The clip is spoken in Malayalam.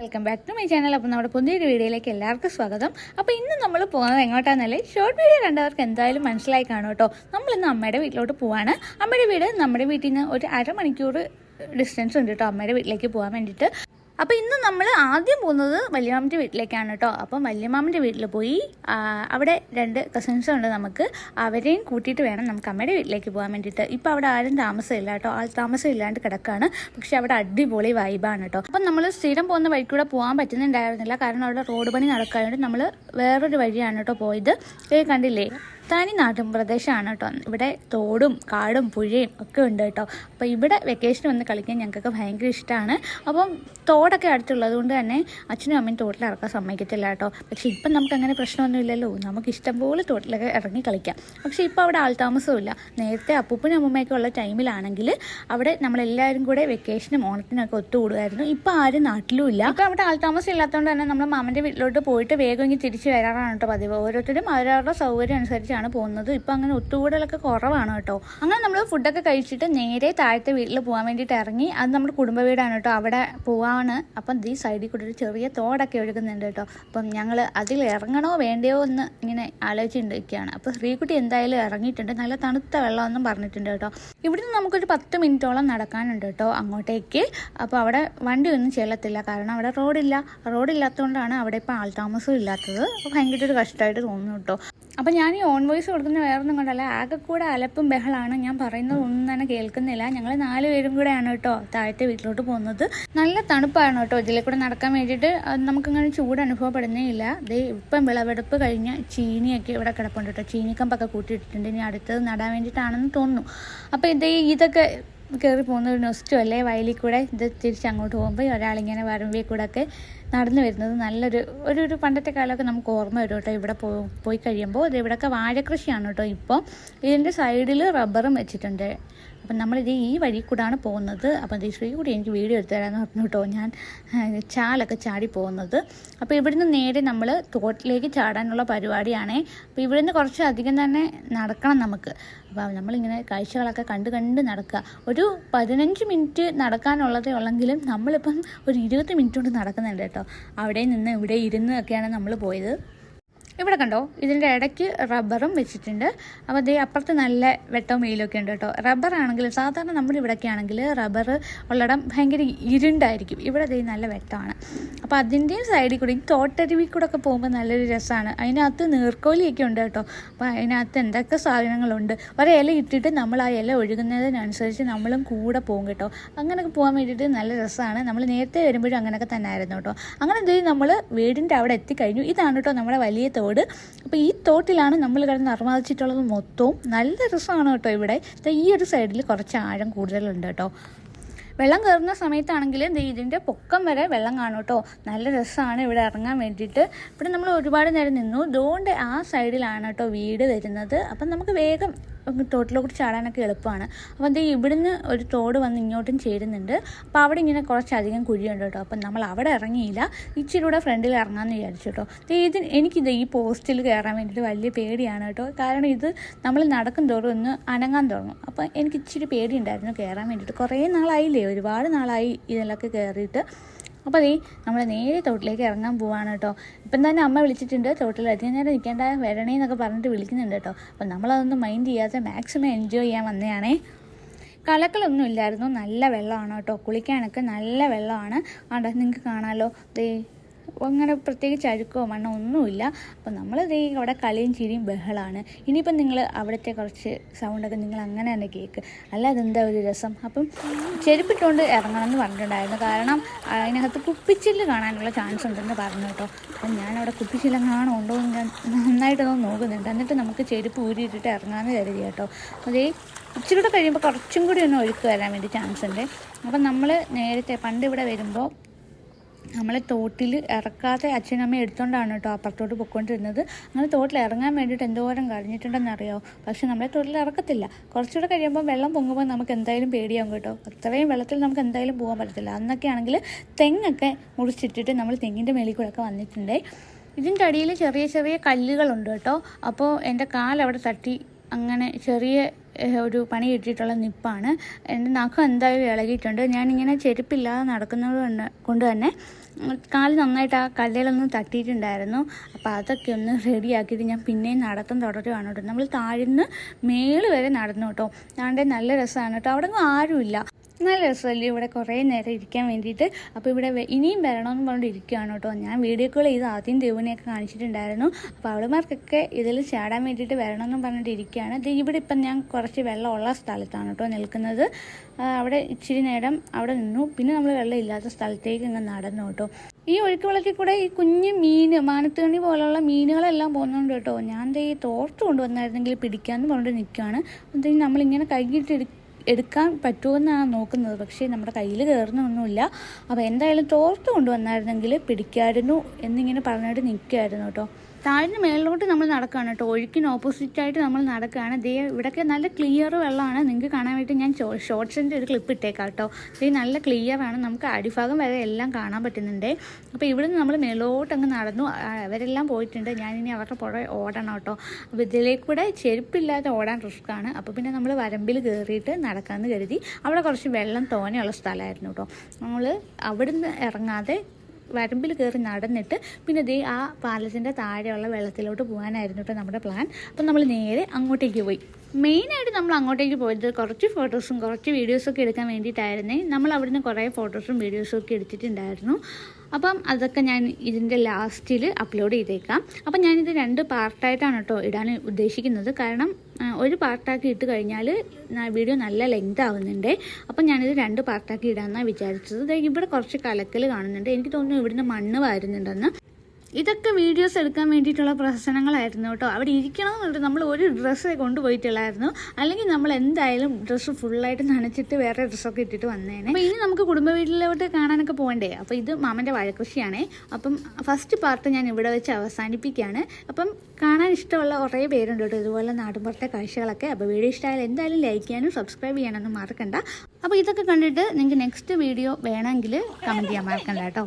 Welcome back to my channel അപ്പോൾ നമ്മുടെ പുതിയൊരു വീഡിയോയിലേക്ക് എല്ലാവർക്കും സ്വാഗതം. അപ്പോൾ ഇന്ന് നമ്മൾ പോകുന്നത് എങ്ങോട്ടാണെന്നല്ലേ ഷോർട്ട് വീഡിയോ കണ്ടവർക്ക് എന്തായാലും മനസ്സിലായി കാണും കേട്ടോ. നമ്മൾ ഇന്ന് അമ്മയുടെ വീട്ടിലോട്ട് പോവാണ്. അമ്മയുടെ വീട് നമ്മുടെ വീട്ടിൽ നിന്ന് ഒരു അരമണിക്കൂർ ഡിസ്റ്റൻസ് ഉണ്ട് കേട്ടോ. അമ്മയുടെ വീട്ടിലേക്ക് പോകാൻ വേണ്ടിയിട്ട്. അപ്പോൾ ഇന്ന് നമ്മൾ ആദ്യം പോകുന്നത് വല്യമാമന്റെ വീട്ടിലേക്കാണ് കേട്ടോ അപ്പം വല്യമാമന്റെ വീട്ടിൽ പോയി അവിടെ രണ്ട് കസിൻസ് ഉണ്ട് നമുക്ക്. അവരെയും കൂട്ടിയിട്ട് വേണം നമുക്ക് അമ്മയുടെ വീട്ടിലേക്ക് പോകാൻ വേണ്ടിയിട്ട്. ഇപ്പോൾ അവിടെ ആരും താമസമില്ല കേട്ടോ ആൾ താമസം ഇല്ലാണ്ട് കിടക്കാണ്. പക്ഷെ അവിടെ അടിപൊളി വൈബാണ് കേട്ടോ അപ്പം നമ്മൾ സ്ഥിരം പോകുന്ന വഴിക്കൂടെ പോകാൻ പറ്റുന്നുണ്ടായിരുന്നില്ല. കാരണം അവിടെ റോഡ് പണി നടക്കാനായിട്ട് നമ്മൾ വേറൊരു വഴിയാണ് കേട്ടോ പോയത്. കണ്ടില്ലേ? തനി നാട്ടിൻ പ്രദേശമാണ് കേട്ടോ ഇവിടെ തോടും കാടും പുഴയും ഒക്കെ ഉണ്ട് കേട്ടോ അപ്പോൾ ഇവിടെ വെക്കേഷൻ വന്ന് കളിക്കാൻ ഞങ്ങൾക്കൊക്കെ ഭയങ്കര ഇഷ്ടമാണ് അപ്പം തോടൊക്കെ അടുത്തുള്ളത് കൊണ്ട് തന്നെ അച്ഛനും അമ്മയും തോട്ടിൽ ഇറക്കാൻ സമ്മതിക്കത്തില്ല കേട്ടോ പക്ഷേ ഇപ്പം നമുക്ക് അങ്ങനെ പ്രശ്നമൊന്നുമില്ലല്ലോ. നമുക്ക് ഇഷ്ടംപോലെ തോട്ടിലൊക്കെ ഇറങ്ങി കളിക്കാം. പക്ഷേ ഇപ്പോൾ അവിടെ ആൾതാമസമില്ല നേരത്തെ അപ്പൂപ്പനും അമ്മൂമ്മയൊക്കെ ഉള്ള ടൈമിലാണെങ്കിൽ അവിടെ നമ്മളെല്ലാവരും കൂടെ വെക്കേഷനും ഓണത്തിനൊക്കെ ഒത്തുകൂടുമായിരുന്നു ഇപ്പോൾ ആരും നാട്ടിലും ഇല്ല അപ്പോൾ അവിടെ ആൾതാമസം ഇല്ലാത്തതുകൊണ്ട് തന്നെ നമ്മൾ മാമന്റെ വീട്ടിലോട്ട് പോയിട്ട് വേഗം ഇങ്ങനെ തിരിച്ച് വരാറാണ് കേട്ടോ പതിവ്. ഓരോരുത്തരും അവരവരുടെ സൗകര്യം അനുസരിച്ചാണ് പോകുന്നത്. ഇപ്പം അങ്ങനെ ഒത്തുകൂടലൊക്കെ കുറവാണ് കേട്ടോ. അങ്ങനെ നമ്മൾ ഫുഡൊക്കെ കഴിച്ചിട്ട് നേരെ താഴത്തെ വീട്ടിൽ പോകാൻ വേണ്ടിയിട്ട് ഇറങ്ങി. അത് നമ്മുടെ കുടുംബ വീടാണ് കേട്ടോ. അവിടെ പോവാണ്. അപ്പം ഈ സൈഡിൽ കൂടെ ഒരു ചെറിയ തോടൊക്കെ ഒഴുകുന്നുണ്ട് കേട്ടോ. അപ്പം ഞങ്ങൾ അതിൽ ഇറങ്ങണോ വേണ്ടയോ എന്ന് ഇങ്ങനെ ആലോചിച്ചിരിക്കുകയാണ് അപ്പോൾ ശ്രീകുട്ടി എന്തായാലും ഇറങ്ങിയിട്ടുണ്ട്. നല്ല തണുത്ത വെള്ളമെന്നും പറഞ്ഞിട്ടുണ്ട് കേട്ടോ. ഇവിടുന്ന് നമുക്കൊരു പത്ത് മിനിറ്റോളം നടക്കാനുണ്ട് കേട്ടോ അങ്ങോട്ടേക്ക്. അപ്പോൾ അവിടെ വണ്ടി ഒന്നും ചെല്ലത്തില്ല. കാരണം അവിടെ റോഡില്ല. റോഡില്ലാത്തതുകൊണ്ടാണ് അവിടെ ഇപ്പോൾ ആൾതാമസം ഇല്ലാത്തത്. ഭയങ്കര ഒരു കഷ്ടമായിട്ട് തോന്നുന്നു കേട്ടോ. അപ്പം ഞാൻ ഈ ഓൺ വോയിസ് കൊടുക്കുന്ന വേറൊന്നും കൊണ്ടല്ല ആകെ കൂടെ അലപ്പും ബഹളാണ്. ഞാൻ പറയുന്നത് ഒന്നും തന്നെ കേൾക്കുന്നില്ല. ഞങ്ങൾ നാല് പേരും കൂടെയാണ് കേട്ടോ താഴത്തെ വീട്ടിലോട്ട് പോകുന്നത്. നല്ല തണുപ്പാണ് കേട്ടോ. ഇതിലെ കൂടെ നടക്കാൻ വേണ്ടിയിട്ട് നമുക്കിങ്ങനെ ചൂട് അനുഭവപ്പെടുന്നേ ഇല്ല. ദേ ഇപ്പം വിളവെടുപ്പ് കഴിഞ്ഞ ചീനിയൊക്കെ ഇവിടെ കിടപ്പുണ്ട് കേട്ടോ. ചീനിക്കമ്പൊക്കെ കൂട്ടിയിട്ടിട്ടുണ്ട്. ഇനി അടുത്തത് നടാൻ വേണ്ടിയിട്ടാണെന്ന് തോന്നുന്നു. അപ്പോൾ ഇതേ ഇതൊക്കെ കയറി പോകുന്ന ഒരു നൊസ്റ്റും അല്ലേ? വയലിൽ കൂടെ ഇത് തിരിച്ച് അങ്ങോട്ട് പോകുമ്പോൾ ഒരാളിങ്ങനെ വരമ്പിൽ കൂടെ ഒക്കെ നടന്നു വരുന്നത് നല്ലൊരു ഒരു ഒരു പണ്ടത്തെ കാലമൊക്കെ നമുക്ക് ഓർമ്മ വരും കേട്ടോ. ഇവിടെ പോയി കഴിയുമ്പോൾ ഇത് ഇവിടെയൊക്കെ വാഴ കൃഷിയാണ് കേട്ടോ ഇപ്പോൾ ഇതിന്റെ സൈഡിൽ റബ്ബറും വെച്ചിട്ടുണ്ട്. അപ്പം നമ്മളിത് ഈ വഴി കൂടാണ് പോകുന്നത്. അപ്പം ശ്രീ കൂടി എനിക്ക് വീഡിയോ എടുത്തു തരാമെന്ന് പറഞ്ഞു കേട്ടോ. ഞാൻ ചാലൊക്കെ ചാടി പോകുന്നത്. അപ്പോൾ ഇവിടുന്ന് നേരെ നമ്മൾ തോട്ടിലേക്ക് ചാടാനുള്ള പരിപാടിയാണേ. അപ്പോൾ ഇവിടുന്ന് കുറച്ച് അധികം തന്നെ നടക്കണം നമുക്ക്. അപ്പോൾ നമ്മളിങ്ങനെ കാഴ്ചകളൊക്കെ കണ്ട് കണ്ട് നടക്കുക. ഒരു പതിനഞ്ച് മിനിറ്റ് നടക്കാനുള്ളതേ ഉള്ളെങ്കിലും നമ്മളിപ്പം ഒരു ഇരുപത് മിനിറ്റ് കൊണ്ട് നടക്കുന്നുണ്ട് കേട്ടോ. അവിടെ നിന്ന് ഇവിടെ ഇരുന്ന് ഒക്കെയാണ് നമ്മൾ പോയത്. ഇവിടെ കണ്ടോ ഇതിന്റെ ഇടയ്ക്ക് റബ്ബറും വെച്ചിട്ടുണ്ട്. അപ്പോൾ ദേ അപ്പുറത്ത് നല്ല വെട്ടവും മെയിലൊക്കെ ഉണ്ട് കേട്ടോ. റബ്ബർ ആണെങ്കിൽ സാധാരണ നമ്മുടെ ഇവിടെയൊക്കെ ആണെങ്കിൽ റബ്ബർ ഉള്ളിടം ഭയങ്കര ഇരുണ്ടായിരിക്കും. ഇവിടെ ദേ നല്ല വെട്ടമാണ് അപ്പോൾ അതിന്റെയും സൈഡിൽ കൂടി ഈ തോട്ടരുവി കൂടെ ഒക്കെ പോകുമ്പോൾ നല്ലൊരു രസമാണ് അതിനകത്ത് നീർക്കോലിയൊക്കെ ഉണ്ട് കേട്ടോ. അപ്പോൾ അതിനകത്ത് എന്തൊക്കെ സാധനങ്ങളുണ്ട്. ഒരു ഇല ഇട്ടിട്ട് നമ്മൾ ആ ഇല ഒഴുകുന്നതിനനുസരിച്ച് നമ്മളും കൂടെ പോകും കേട്ടോ. അങ്ങനെയൊക്കെ പോകാൻ വേണ്ടിയിട്ട് നല്ല രസമാണ് നമ്മൾ നേരത്തെ വരുമ്പോഴും അങ്ങനെയൊക്കെ തന്നെ ആയിരുന്നു കേട്ടോ. അങ്ങനെ എന്തെങ്കിലും നമ്മൾ വീടിന്റെ അവിടെ എത്തിക്കഴിഞ്ഞു. ഇതാണ് കേട്ടോ നമ്മുടെ വലിയ തോട്. അപ്പോൾ ഈ തോട്ടിലാണ് നമ്മൾ കിടന്ന് നിർമ്മാതിച്ചിട്ടുള്ളത് മൊത്തവും. നല്ല രസമാണ് കേട്ടോ ഇവിടെ. ഈ ഒരു സൈഡിൽ കുറച്ച് ആഴം കൂടുതലുണ്ട് കേട്ടോ. വെള്ളം കയറുന്ന സമയത്താണെങ്കിൽ ഇതിന്റെ പൊക്കം വരെ വെള്ളം കാണും കേട്ടോ. നല്ല രസമാണ് ഇവിടെ ഇറങ്ങാൻ വേണ്ടിയിട്ട്. ഇവിടെ നമ്മൾ ഒരുപാട് നേരം നിന്നു. അതുകൊണ്ട് ആ സൈഡിലാണ് കേട്ടോ വീട് വരുന്നത്. അപ്പം നമുക്ക് വേഗം തോട്ടിലോട്ട് ചാടാനൊക്കെ എളുപ്പമാണ്. അപ്പോൾ ദേ ഇവിടുന്ന് ഒരു തോട് വന്ന് ഇങ്ങോട്ടും ചേരുന്നുണ്ട്. അപ്പോൾ അവിടെ ഇങ്ങനെ കുറച്ചധികം കുഴിയുണ്ട് കേട്ടോ. അപ്പം നമ്മൾ അവിടെ ഇറങ്ങിയില്ല. ഇച്ചിരി കൂടെ ഫ്രണ്ടിൽ ഇറങ്ങാമെന്ന് വിചാരിച്ചു കേട്ടോ. ഇത് എനിക്കിത് ഈ പോസ്റ്റിൽ കയറാൻ വേണ്ടിയിട്ട് വലിയ പേടിയാണ് കേട്ടോ. കാരണം ഇത് നമ്മൾ നടക്കും തോറും ഒന്ന് അനങ്ങാൻ തുടങ്ങും. അപ്പം എനിക്ക് ഇച്ചിരി പേടിയുണ്ടായിരുന്നു കയറാൻ വേണ്ടിയിട്ട്. കുറേ നാളായില്ലേ? ഒരുപാട് നാളായി ഇതിലൊക്കെ കയറിയിട്ട്. അപ്പോൾ അതേ നമ്മൾ നേരെ തോട്ടിലേക്ക് ഇറങ്ങാൻ പോവാണ് കേട്ടോ ഇപ്പം തന്നെ അമ്മ വിളിച്ചിട്ടുണ്ട് തോട്ടിൽ അധികം നേരം നിൽക്കേണ്ട വരണേ എന്നൊക്കെ പറഞ്ഞിട്ട് വിളിക്കുന്നുണ്ട് കേട്ടോ അപ്പം നമ്മളതൊന്നും മൈൻഡ് ചെയ്യാതെ മാക്സിമം എൻജോയ് ചെയ്യാൻ വന്നതാണേ. കലക്കലൊന്നും ഇല്ലായിരുന്നു നല്ല വെള്ളമാണ് കേട്ടോ കുളിക്കാനൊക്കെ നല്ല വെള്ളമാണ്. അവിടെ നിങ്ങൾക്ക് കാണാമല്ലോ ദേ അങ്ങനെ പ്രത്യേകിച്ച് അഴുക്കോ മണ്ണോ ഒന്നുമില്ല. അപ്പോൾ നമ്മൾ അവിടെ കളിയും ചിരിയും ബഹളമാണ് ഇനിയിപ്പം നിങ്ങൾ അവിടുത്തെ കുറച്ച് സൗണ്ടൊക്കെ നിങ്ങൾ അങ്ങനെ തന്നെ കേൾക്ക് അല്ലാതെ എന്താ ഒരു രസം? അപ്പം ചെരുപ്പിട്ടുകൊണ്ട് ഇറങ്ങണം എന്ന് പറഞ്ഞിട്ടുണ്ടായിരുന്നു. കാരണം അതിനകത്ത് കുപ്പിച്ചില്ല് കാണാനുള്ള ചാൻസ് ഉണ്ടെന്ന് പറഞ്ഞു കേട്ടോ. അപ്പം ഞാനവിടെ കുപ്പിച്ചില്ലെങ്ങാണോ ഉണ്ടോ എന്ന് ഞാൻ നന്നായിട്ടൊന്ന് നോക്കുന്നുണ്ട്. എന്നിട്ട് നമുക്ക് ചെരുപ്പ് ഊരിയിട്ടിട്ട് ഇറങ്ങാമെന്ന് കരുതി കേട്ടോ. അതേ ഇച്ചിരി കൂടെ കഴിയുമ്പോൾ കുറച്ചും കൂടി ഒന്ന് ഒഴുക്ക് വരാൻ വേണ്ടി ചാൻസ് ഉണ്ട്. അപ്പം നമ്മൾ നേരത്തെ പണ്ട് ഇവിടെ വരുമ്പോൾ നമ്മളെ തോട്ടിൽ ഇറക്കാതെ അച്ഛനമ്മ എടുത്തോണ്ടാണ് കേട്ടോ അപ്പുറത്തോട്ട് പൊയ്ക്കൊണ്ടിരുന്നത്. അങ്ങനെ തോട്ടിൽ ഇറങ്ങാൻ വേണ്ടിയിട്ട് എന്തോരം കഴിഞ്ഞിട്ടുണ്ടെന്ന് അറിയാമോ പക്ഷെ നമ്മളെ തോട്ടിൽ ഇറക്കത്തില്ല. കുറച്ചുകൂടെ കഴിയുമ്പോൾ വെള്ളം പൊങ്ങുമ്പോൾ നമുക്ക് എന്തായാലും പേടിയാവും കേട്ടോ. അത്രയും വെള്ളത്തിൽ നമുക്ക് എന്തായാലും പോകാൻ പറ്റത്തില്ല. അന്നൊക്കെ ആണെങ്കിൽ തെങ്ങൊക്കെ മുറിച്ചിട്ടിട്ട് നമ്മൾ തെങ്ങിന്റെ മേളിൽ കൂടെ ഒക്കെ വന്നിട്ടുണ്ടേ. ഇതിന്റെ അടിയിൽ ചെറിയ ചെറിയ കല്ലുകളുണ്ട് കേട്ടോ. അപ്പോൾ എന്റെ കാലവിടെ തട്ടി അങ്ങനെ ചെറിയ ഒരു പണി കിട്ടിയിട്ടുള്ള നിപ്പാണ്. എന്റെ നഖം എന്തായാലും ഇളകിയിട്ടുണ്ട്. ഞാനിങ്ങനെ ചെരുപ്പില്ലാതെ നടക്കുന്നത് കൊണ്ട് തന്നെ കാൽ നന്നായിട്ട് ആ കല്ലിലൊന്ന് തട്ടിയിട്ടുണ്ടായിരുന്നു. അപ്പോൾ അതൊക്കെ ഒന്ന് റെഡിയാക്കിയിട്ട് ഞാൻ പിന്നെയും നടത്തം തുടരുകയാണ് കേട്ടോ. നമ്മൾ താഴ്ന്ന് മേൾ വരെ നടന്നു കേട്ടോ. താണ്ടെ നല്ല രസമാണ് കേട്ടോ. അവിടെ ആരുമില്ല. നല്ല രസമല്ലേ ഇവിടെ കുറേ നേരം ഇരിക്കാൻ വേണ്ടിയിട്ട്. അപ്പോൾ ഇവിടെ ഇനിയും വരണമെന്ന് പറഞ്ഞിട്ട് ഇരിക്കുകയാണ് കേട്ടോ. ഞാൻ വീഡിയോ കോൾ ചെയ്ത് ആദ്യം ദേവിനെയൊക്കെ കാണിച്ചിട്ടുണ്ടായിരുന്നു. അപ്പോൾ അവളുമാർക്കൊക്കെ ഇതിൽ ചാടാൻ വേണ്ടിയിട്ട് വരണമെന്ന് പറഞ്ഞിട്ട് ഇരിക്കുകയാണ് ദേ ഇവിടെ ഇപ്പം ഞാൻ കുറച്ച് വെള്ളമുള്ള സ്ഥലത്താണ് കേട്ടോ നിൽക്കുന്നത്. അവിടെ ഇച്ചിരി നേരം അവിടെ നിന്നു. പിന്നെ നമ്മൾ വെള്ളമില്ലാത്ത സ്ഥലത്തേക്ക് ഇങ്ങ് നടന്നു കേട്ടോ. ഈ ഒഴുക്ക് വെള്ളത്തിൽ കൂടെ ഈ കുഞ്ഞ് മീൻ മാനത്തുകണി പോലുള്ള മീനുകളെല്ലാം പോകുന്നുണ്ട് കേട്ടോ. ഞാൻ ഈ തോർത്ത് കൊണ്ടുവന്നായിരുന്നെങ്കിൽ പിടിക്കാമെന്ന് പറഞ്ഞിട്ട് നിൽക്കുകയാണ് എന്തെങ്കിലും നമ്മളിങ്ങനെ കൈകിട്ട് എടു എടുക്കാൻ പറ്റുമെന്നാണ് നോക്കുന്നത്. പക്ഷേ നമ്മുടെ കയ്യിൽ കയറുന്നൊന്നുമില്ല. അപ്പോൾ എന്തായാലും തോർത്ത് കൊണ്ടുവന്നായിരുന്നെങ്കിൽ പിടിക്കായിരുന്നു എന്നിങ്ങനെ പറഞ്ഞിട്ട് നിൽക്കുമായിരുന്നു കേട്ടോ. താഴ്ന്ന മേളിലോട്ട് നമ്മൾ നടക്കുകയാണ് കേട്ടോ. ഒഴുക്കിന് ഓപ്പോസിറ്റായിട്ട് നമ്മൾ നടക്കുകയാണ്. ദേ ഇവിടെയൊക്കെ നല്ല ക്ലിയർ വെള്ളമാണ്. നിങ്ങൾക്ക് കാണാൻ വേണ്ടി ഞാൻ ഷോർട്ട്സിന്റെ ഒരു ക്ലിപ്പ് ഇട്ടേക്കാം കേട്ടോ. ദേ നല്ല ക്ലിയർ ആണ്. നമുക്ക് അടിഭാഗം വരെ എല്ലാം കാണാൻ പറ്റുന്നുണ്ട്. അപ്പോൾ ഇവിടുന്ന് നമ്മൾ മേലോട്ട് അങ്ങ് നടന്നു. അവരെല്ലാം പോയിട്ടുണ്ട്. ഞാനിനി അവരുടെ പുറകെ ഓടണം കേട്ടോ. അപ്പോൾ ഇതിലേക്കൂടെ ചെരുപ്പില്ലാതെ ഓടാൻ റിസ്ക്കാണ് അപ്പോൾ പിന്നെ നമ്മൾ വരമ്പിൽ കയറിയിട്ട് നടക്കാമെന്ന് കരുതി. അവിടെ കുറച്ച് വെള്ളം തോനെയുള്ള സ്ഥലമായിരുന്നു കേട്ടോ. നമ്മൾ അവിടുന്ന് ഇറങ്ങാതെ വരമ്പിൽ കയറി നടന്നിട്ട് പിന്നെ ദേ ആ പാലസിന്റെ താഴെയുള്ള വെള്ളത്തിലോട്ട് പോകാനായിരുന്നു കേട്ടോ നമ്മുടെ പ്ലാൻ അപ്പം നമ്മൾ നേരെ അങ്ങോട്ടേക്ക് പോയി. മെയിനായിട്ട് നമ്മൾ അങ്ങോട്ടേക്ക് പോയത് കുറച്ച് ഫോട്ടോസും കുറച്ച് വീഡിയോസൊക്കെ എടുക്കാൻ വേണ്ടിയിട്ടായിരുന്നേ. നമ്മൾ അവിടുന്ന് കുറേ ഫോട്ടോസും വീഡിയോസും ഒക്കെ എടുത്തിട്ടുണ്ടായിരുന്നു. അപ്പം അതൊക്കെ ഞാൻ ഇതിന്റെ ലാസ്റ്റിൽ അപ്ലോഡ് ചെയ്തേക്കാം. അപ്പം ഞാനിത് രണ്ട് പാർട്ടായിട്ടാണ് കേട്ടോ ഇടാൻ ഉദ്ദേശിക്കുന്നത്. കാരണം ഒരു പാർട്ടാക്കി ഇട്ട് കഴിഞ്ഞാൽ വീഡിയോ നല്ല ലെങ്ത് ആവുന്നുണ്ട്. അപ്പം ഞാനിത് രണ്ട് പാർട്ടാക്കി ഇടാമെന്നാണ് വിചാരിച്ചത്. ഇവിടെ കുറച്ച് കലക്കൽ കാണുന്നുണ്ട്. എനിക്ക് തോന്നുന്നു ഇവിടുന്ന് മണ്ണ് വാരുന്നുണ്ടെന്ന്. ഇതൊക്കെ വീഡിയോസ് എടുക്കാൻ വേണ്ടിയിട്ടുള്ള പ്രശ്നങ്ങളായിരുന്നു കേട്ടോ. അവിടെ ഇരിക്കണം എന്നുള്ളത് നമ്മൾ ഒരു ഡ്രസ്സ് കൊണ്ടുപോയിട്ടുള്ളായിരുന്നു. അല്ലെങ്കിൽ നമ്മൾ എന്തായാലും ഡ്രസ്സ് ഫുള്ളായിട്ട് നനച്ചിട്ട് വേറെ ഡ്രസ്സൊക്കെ ഇട്ടിട്ട് വന്നേനെ. അപ്പോൾ ഇനി നമുക്ക് കുടുംബ വീട്ടിലോട്ട് കാണാനൊക്കെ പോകണ്ടേ അപ്പോൾ ഇത് മാമന്റെ വാഴക്കൃഷിയാണേ. അപ്പം ഫസ്റ്റ് പാർട്ട് ഞാൻ ഇവിടെ വെച്ച് അവസാനിപ്പിക്കുകയാണ്. അപ്പം കാണാൻ ഇഷ്ടമുള്ള കുറേ പേരുണ്ട് കേട്ടോ. ഇതുപോലെ നാടുമ്പുറത്തെ കാഴ്ചകളൊക്കെ. അപ്പോൾ വീഡിയോ ഇഷ്ടമായാലും എന്തായാലും ലൈക്ക് ചെയ്യാനും സബ്സ്ക്രൈബ് ചെയ്യാനൊന്നും മറക്കണ്ട. അപ്പോൾ ഇതൊക്കെ കണ്ടിട്ട് നിങ്ങൾക്ക് നെക്സ്റ്റ് വീഡിയോ വേണമെങ്കിൽ കമന്റ് ചെയ്യാൻ മറക്കണ്ട കേട്ടോ.